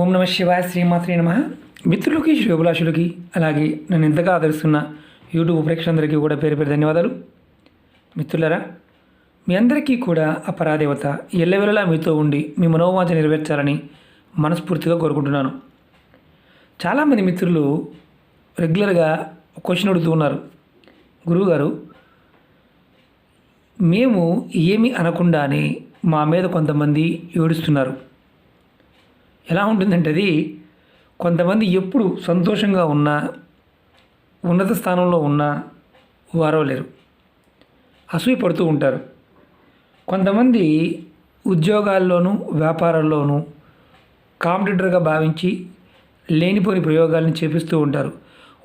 ఓం నమ శివాయ శ్రీమాత్రి నమ. మిత్రులకి శుభలాషులకి అలాగే నన్ను ఎంతగా ఆదరిస్తున్న యూట్యూబ్ ప్రేక్షకులందరికీ కూడా పేరు పేరు ధన్యవాదాలు. మిత్రులరా మీ అందరికీ కూడా అపరాదేవత ఎల్లవెల్లలా మీతో ఉండి మీ మనోవాంఛ నెరవేర్చాలని మనస్ఫూర్తిగా కోరుకుంటున్నాను. చాలామంది మిత్రులు రెగ్యులర్గా క్వశ్చన్ అడుగుతూ ఉన్నారు. గురువుగారు మేము ఏమి అనకుండానే మా మీద కొంతమంది ఏడుస్తున్నారు. ఎలా ఉంటుందంటే అది కొంతమంది ఎప్పుడు సంతోషంగా ఉన్నా ఉన్నత స్థానంలో ఉన్నా వారవలేరు. అసూయ పడుతూ ఉంటారు. కొంతమంది ఉద్యోగాల్లోనూ వ్యాపారాల్లోనూ కాంపిటేటర్గా భావించి లేనిపోని ప్రయోగాలను చేపిస్తూ ఉంటారు.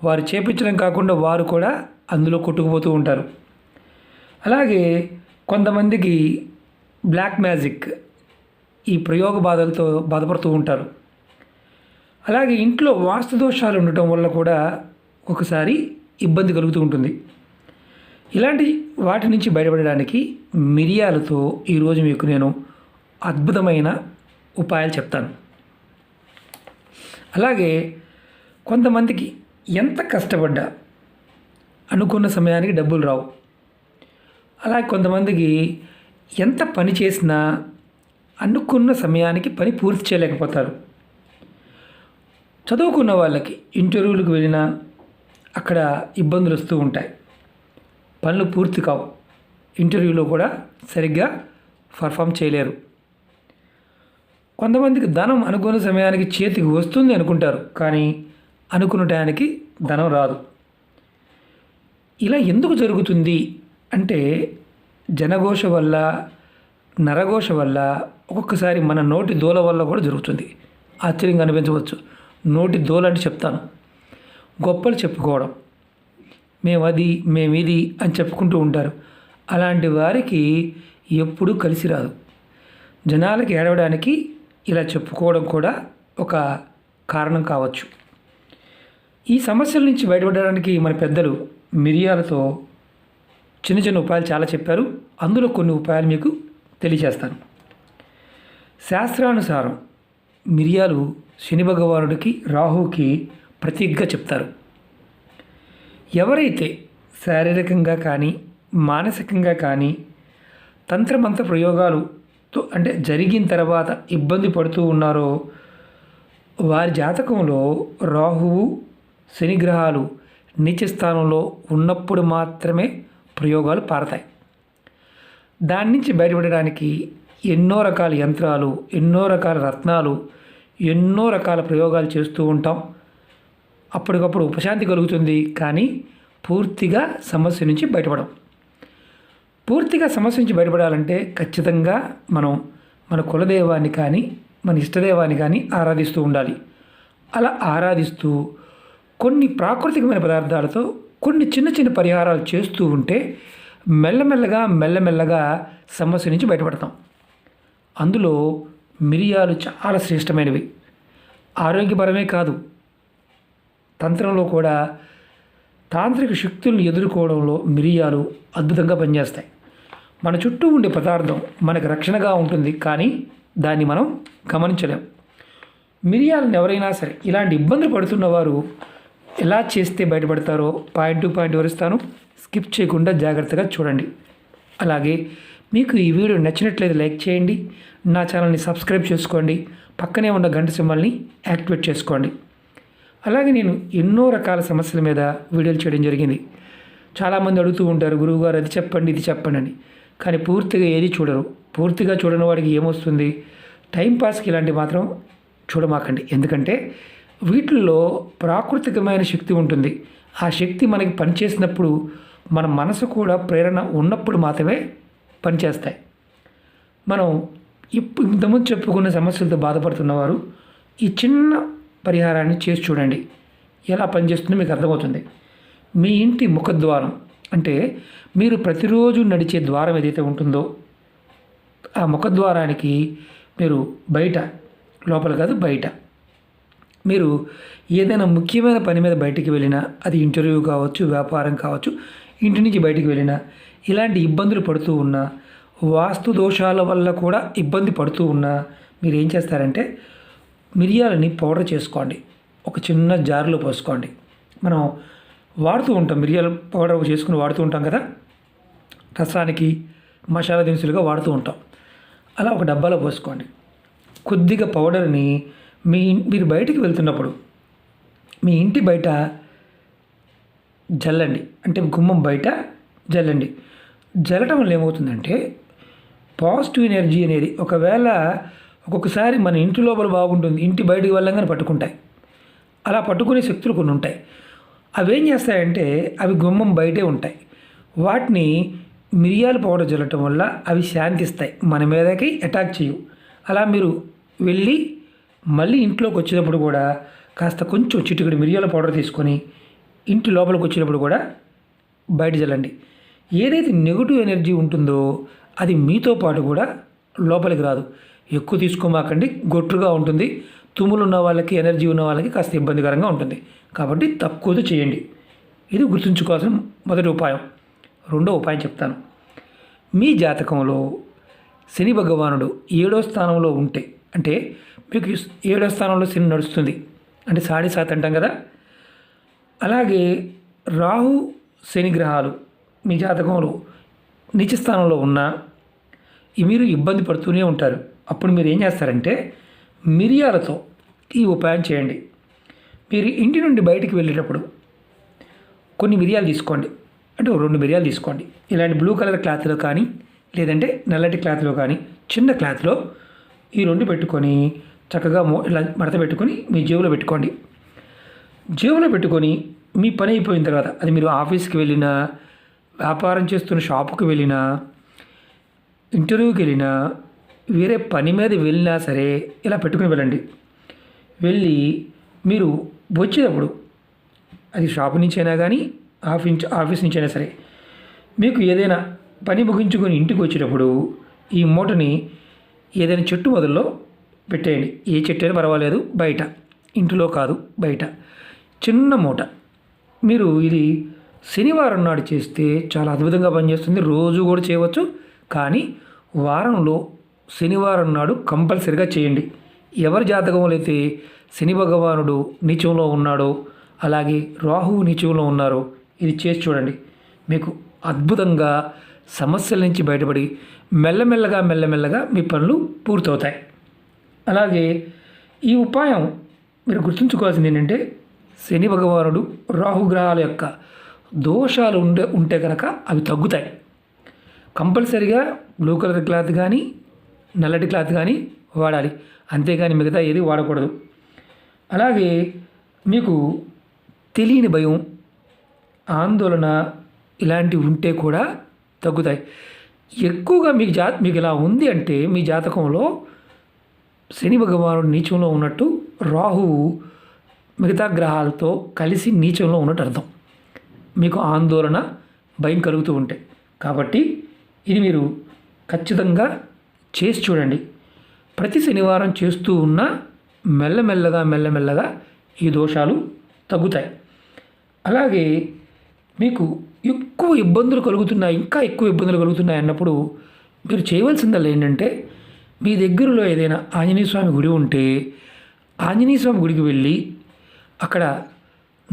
వారు చేపించడం కాకుండా వారు కూడా అందులో కొట్టుకుపోతూ ఉంటారు. అలాగే కొంతమందికి బ్లాక్ మ్యాజిక్ ఈ ప్రయోగ బాధలతో బాధపడుతూ ఉంటారు. అలాగే ఇంట్లో వాస్తు దోషాలు ఉండటం వల్ల కూడా ఒకసారి ఇబ్బంది కలుగుతూ ఉంటుంది. ఇలాంటి వాటి నుంచి బయటపడడానికి మిరియాలతో ఈరోజు మీకు నేను అద్భుతమైన ఉపాయాలు చెప్తాను. అలాగే కొంతమందికి ఎంత కష్టపడ్డా అనుకున్న సమయానికి డబ్బులు రావు. అలాగే కొంతమందికి ఎంత పని చేసినా అనుకున్న సమయానికి పని పూర్తి చేయలేకపోతారు. చదువుకున్న వాళ్ళకి ఇంటర్వ్యూలకు వెళ్ళినా అక్కడ ఇబ్బందులు వస్తూ ఉంటాయి. పనులు పూర్తి కావు. ఇంటర్వ్యూలో కూడా సరిగ్గా పర్ఫామ్ చేయలేరు. కొంతమందికి ధనం అనుకున్న సమయానికి చేతికి వస్తుంది అనుకుంటారు కానీ అనుకున్న టయానికి ధనం రాదు. ఇలా ఎందుకు జరుగుతుంది అంటే జనఘోష వల్ల నరఘోష వల్ల ఒక్కొక్కసారి మన నోటి దూల వల్ల కూడా జరుగుతుంది. ఆశ్చర్యంగా అనిపించవచ్చు. నోటి దూల అంటే చెప్తాను. గొప్పలు చెప్పుకోవడం. మేము అది మేము ఇది అని చెప్పుకుంటూ ఉంటారు. అలాంటి వారికి ఎప్పుడూ కలిసి రాదు. జనాలకి ఏడవడానికి ఇలా చెప్పుకోవడం కూడా ఒక కారణం కావచ్చు. ఈ సమస్యల నుంచి బయటపడడానికి మన పెద్దలు మిరియాలతో చిన్న చిన్న ఉపాయాలు చాలా చెప్పారు. అందులో కొన్ని ఉపాయాలు మీకు తెలియజేస్తాను. శాస్త్రానుసారం మిరియాలు శని భగవానుడికి రాహుకి ప్రతీకగా చెప్తారు. ఎవరైతే శారీరకంగా కానీ మానసికంగా కానీ తంత్రమంత్ర ప్రయోగాలుతో అంటే జరిగిన తర్వాత ఇబ్బంది పడుతూ ఉన్నారో వారి జాతకంలో రాహువు శనిగ్రహాలు నీచ స్థానంలో ఉన్నప్పుడు మాత్రమే ప్రయోగాలు పారతాయి. దాని నుంచి బయటపడడానికి ఎన్నో రకాల యంత్రాలు ఎన్నో రకాల రత్నాలు ఎన్నో రకాల ప్రయోగాలు చేస్తూ ఉంటాం. అప్పటికప్పుడు ఉపశాంతి కలుగుతుంది కానీ పూర్తిగా సమస్య నుంచి బయటపడం. పూర్తిగా సమస్య నుంచి బయటపడాలంటే ఖచ్చితంగా మనం మన కులదైవాన్ని కానీ మన ఇష్టదైవాన్ని కానీ ఆరాధిస్తూ ఉండాలి. అలా ఆరాధిస్తూ కొన్ని ప్రాకృతికమైన పదార్థాలతో కొన్ని చిన్న చిన్న పరిహారాలు చేస్తూ ఉంటే మెల్లమెల్లగా మెల్లమెల్లగా సమస్య నుంచి బయటపడతాం. అందులో మిరియాలు చాలా శ్రేష్టమైనవి. ఆరోగ్యపరమే కాదు తంత్రంలో కూడా తాంత్రిక శక్తులను ఎదుర్కోవడంలో మిరియాలు అద్భుతంగా పనిచేస్తాయి. మన చుట్టూ ఉండే పదార్థం మనకు రక్షణగా ఉంటుంది కానీ దాన్ని మనం గమనించలేం. మిరియాలను ఎవరైనా సరే ఇలాంటి ఇబ్బందులు పడుతున్న వారు ఎలా చేస్తే బయటపడతారో పాయింట్ టు పాయింట్ వివరిస్తాను. స్కిప్ చేయకుండా జాగ్రత్తగా చూడండి. అలాగే మీకు ఈ వీడియో నచ్చినట్లయితే లైక్ చేయండి. నా ఛానల్ని సబ్స్క్రైబ్ చేసుకోండి. పక్కనే ఉన్న గంట సింబల్ని యాక్టివేట్ చేసుకోండి. అలాగే నేను ఎన్నో రకాల సమస్యల మీద వీడియోలు చేయడం జరిగింది. చాలామంది అడుగుతూ ఉంటారు గురువుగారు అది చెప్పండి ఇది చెప్పండి అని. కానీ పూర్తిగా ఏది చూడరు. పూర్తిగా చూడని వాడికి ఏమొస్తుంది? టైంపాస్కి ఇలాంటివి మాత్రం చూడమాకండి. ఎందుకంటే వీటిల్లో ప్రాకృతికమైన శక్తి ఉంటుంది. ఆ శక్తి మనకి పనిచేసినప్పుడు మన మనసు కూడా ప్రేరణ ఉన్నప్పుడు మాత్రమే పనిచేస్తాయి. మనం ఇప్పుడు ఇంతకుముందు చెప్పుకున్న సమస్యలతో బాధపడుతున్నవారు ఈ చిన్న పరిహారాన్ని చేసి చూడండి. ఎలా పనిచేస్తుందో మీకు అర్థమవుతుంది. మీ ఇంటి ముఖద్వారం అంటే మీరు ప్రతిరోజు నడిచే ద్వారం ఏదైతే ఉంటుందో ఆ ముఖద్వారానికి మీరు బయట లోపల కాదు బయట మీరు ఏదైనా ముఖ్యమైన పని మీద బయటికి వెళ్ళినా అది ఇంటర్వ్యూ కావచ్చు వ్యాపారం కావచ్చు ఇంటి నుంచి బయటికి వెళ్ళినా ఇలాంటి ఇబ్బందులు పడుతూ ఉన్నా వాస్తు దోషాల వల్ల కూడా ఇబ్బంది పడుతూ ఉన్నా మీరు ఏం చేస్తారంటే మిరియాలని పౌడర్ చేసుకోండి. ఒక చిన్న జార్లో పోసుకోండి. మనం వాడుతూ ఉంటాం మిరియాల పౌడర్ చేసుకుని వాడుతూ ఉంటాం కదా? రసానికి మసాలా దినుసులుగా వాడుతూ ఉంటాం. అలా ఒక డబ్బాలో పోసుకోండి. కొద్దిగా పౌడర్ని మీ మీరు బయటికి వెళ్తున్నప్పుడు మీ ఇంటి బయట జల్లండి. అంటే గుమ్మం బయట జల్లండి. జల్లటం వల్ల ఏమవుతుందంటే పాజిటివ్ ఎనర్జీ అనేది ఒకవేళ ఒక్కొక్కసారి మన ఇంటి లోపల బాగుంటుంది ఇంటి బయటికి వెళ్ళంగానే పట్టుకుంటాయి. అలా పట్టుకునే శక్తులు కొన్ని ఉంటాయి. అవి ఏం చేస్తాయంటే అవి గుమ్మం బయటే ఉంటాయి. వాటిని మిరియాలు పౌడర్ జల్లటం వల్ల అవి శాంతిస్తాయి. మన మీదకి అటాక్ చేయవు. అలా మీరు వెళ్ళి మళ్ళీ ఇంట్లోకి వచ్చేటప్పుడు కూడా కాస్త కొంచెం చిటికెడు మిరియాల పౌడర్ తీసుకొని ఇంటి లోపలికి వచ్చినప్పుడు కూడా బయట చల్లండి ఏదైతే నెగిటివ్ ఎనర్జీ ఉంటుందో అది మీతో పాటు కూడా లోపలికి రాదు. ఎక్కువ తీసుకోమాకండి గొట్టుగా ఉంటుంది. తుమ్ములు ఉన్న వాళ్ళకి ఎనర్జీ ఉన్న వాళ్ళకి కాస్త ఇబ్బందికరంగా ఉంటుంది. కాబట్టి తక్కువతో చేయండి. ఇది గుర్తుంచుకోవాల్సిన మొదటి ఉపాయం. రెండో ఉపాయం చెప్తాను. మీ జాతకంలో శని భగవానుడు ఏడో స్థానంలో ఉంటే అంటే మీకు ఏడో స్థానంలో శని నడుస్తుంది. అంటే సాడి సాత్ అంటాం కదా. అలాగే రాహు శని గ్రహాలు మీ జాతకంలో నిత్య స్థానంలో ఉన్నా మీరు ఇబ్బంది పడుతూనే ఉంటారు. అప్పుడు మీరు ఏం చేస్తారంటే మిరియాలతో ఈ ఉపాయం చేయండి. మీరు ఇంటి నుండి బయటికి వెళ్ళేటప్పుడు కొన్ని మిరియాలు తీసుకోండి. అంటే రెండు మిరియాలు తీసుకోండి. ఇలాంటి బ్లూ కలర్ క్లాత్లో కానీ లేదంటే నల్లటి క్లాత్లో కానీ చిన్న క్లాత్లో ఈ రెండు పెట్టుకొని చక్కగా మో ఇలా మడత పెట్టుకొని మీ జేబులో పెట్టుకోండి. జేబులో పెట్టుకొని మీ పని అయిపోయిన తర్వాత అది మీరు ఆఫీస్కి వెళ్ళినా వ్యాపారం చేస్తున్న షాపుకి వెళ్ళినా ఇంటర్వ్యూకి వెళ్ళినా వేరే పని మీద వెళ్ళినా సరే ఇలా పెట్టుకుని వెళ్ళండి. వెళ్ళి మీరు వచ్చేటప్పుడు అది షాపు నుంచి అయినా కానీ ఆఫీస్ ఆఫీస్ నుంచి అయినా సరే మీకు ఏదైనా పని ముగించుకొని ఇంటికి వచ్చేటప్పుడు ఈ మూటని ఏదైనా చెట్టు మొదల్లో పెట్టేయండి. ఏ చెట్టు అయినా పర్వాలేదు బయట. ఇంటిలో కాదు బయట. చిన్న మూట. మీరు ఇది శనివారం నాడు చేస్తే చాలా అద్భుతంగా పనిచేస్తుంది. రోజు కూడా చేయవచ్చు. కానీ వారంలో శనివారం నాడు కంపల్సరిగా చేయండి. ఎవరి జాతకంలో అయితే శని భగవానుడు నీచంలో ఉన్నాడో అలాగే రాహువు నీచంలో ఉన్నారో ఇది చేసి చూడండి. మీకు అద్భుతంగా సమస్యల నుంచి బయటపడి మెల్లమెల్లగా మెల్లమెల్లగా మీ పనులు పూర్తవుతాయి. అలాగే ఈ ఉపాయం మీరు గుర్తుంచుకోవాల్సింది ఏంటంటే శని భగవానుడు రాహుగ్రహాల యొక్క దోషాలు ఉండే ఉంటే కనుక అవి తగ్గుతాయి. కంపల్సరిగా బ్లూ కలర్ క్లాత్ కానీ నల్లటి క్లాత్ కానీ వాడాలి. అంతేగాని మిగతా ఏది వాడకూడదు. అలాగే మీకు తెలియని భయం ఆందోళన ఇలాంటివి ఉంటే కూడా తగ్గుతాయి. ఎక్కువగా మీకు జా మీకు ఇలా ఉంది అంటే మీ జాతకంలో శని భగవానుడు నీచంలో ఉన్నట్టు రాహువు మిగతా గ్రహాలతో కలిసి నీచంలో ఉన్నట్టు అర్థం. మీకు ఆందోళన భయం కలుగుతూ ఉంటాయి కాబట్టి ఇది మీరు ఖచ్చితంగా చేసి చూడండి. ప్రతి శనివారం చేస్తూ ఉన్న మెల్లమెల్లగా మెల్లమెల్లగా ఈ దోషాలు తగ్గుతాయి. అలాగే మీకు ఎక్కువ ఇబ్బందులు కలుగుతున్నాయి ఇంకా ఎక్కువ ఇబ్బందులు కలుగుతున్నాయి అన్నప్పుడు మీరు చేయవలసిందల్లా ఏంటంటే మీ దగ్గరలో ఏదైనా ఆంజనేయ స్వామి గుడి ఉంటే ఆంజనేయ స్వామి గుడికి వెళ్ళి అక్కడ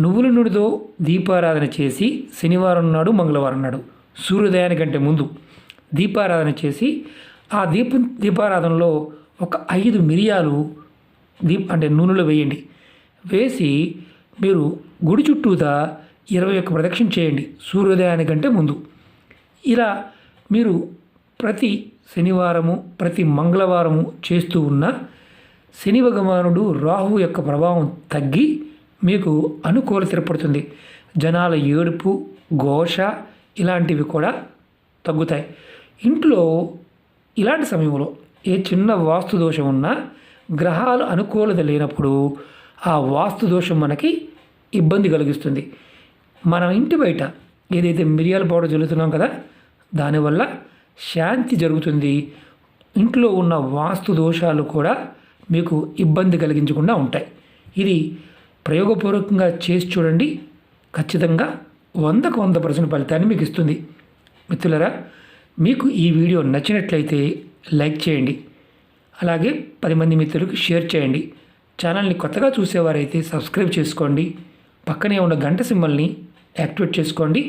నువ్వుల నూనెతో దీపారాధన చేసి శనివారం నాడు మంగళవారం నాడు సూర్యోదయానికంటే ముందు దీపారాధన చేసి ఆ దీపం దీపారాధనలో ఒక ఐదు మిరియాలు దీప్ అంటే నూనెలో వేయండి. వేసి మీరు గుడి చుట్టూతా ఇరవై ఒక్క ప్రదక్షిణ చేయండి సూర్యోదయానికంటే ముందు. ఇలా మీరు ప్రతి శనివారము ప్రతి మంగళవారము చేస్తూ ఉన్న శని భగవానుడు రాహు యొక్క ప్రభావం తగ్గి మీకు అనుకూలత ఏర్పడుతుంది. జనాల ఏడుపు ఘోష ఇలాంటివి కూడా తగ్గుతాయి. ఇంట్లో ఇలాంటి సమయంలో ఏ చిన్న వాస్తు దోషం ఉన్నా గ్రహాలు అనుకూలత లేనప్పుడు ఆ వాస్తు దోషం మనకి ఇబ్బంది కలిగిస్తుంది. మన ఇంటి బయట ఏదైతే మిరియాల పౌడర్ చల్లుతున్నాం కదా దానివల్ల శాంతి జరుగుతుంది. ఇంట్లో ఉన్న వాస్తు దోషాలు కూడా మీకు ఇబ్బంది కలిగించకుండా ఉంటాయి. ఇది ప్రయోగపూర్వకంగా చేసి చూడండి. ఖచ్చితంగా వందకు వంద పర్సెంట్ ఫలితాన్ని మీకు ఇస్తుంది. మిత్రులరా మీకు ఈ వీడియో నచ్చినట్లయితే లైక్ చేయండి. అలాగే పది మంది మిత్రులకు షేర్ చేయండి. ఛానల్ని కొత్తగా చూసేవారైతే సబ్స్క్రైబ్ చేసుకోండి. పక్కనే ఉన్న గంట సింబల్ని యాక్టివేట్ చేసుకోండి.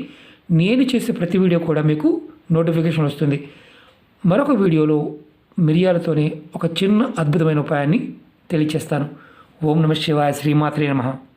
నేను చేసే ప్రతి వీడియో కూడా మీకు నోటిఫికేషన్ వస్తుంది. మరొక వీడియోలో మిరియాలతోనే ఒక చిన్న అద్భుతమైన ఉపాయాన్ని తెలియచేస్తాను. ఓం నమ శివాయ శ్రీమాత్రే నమః.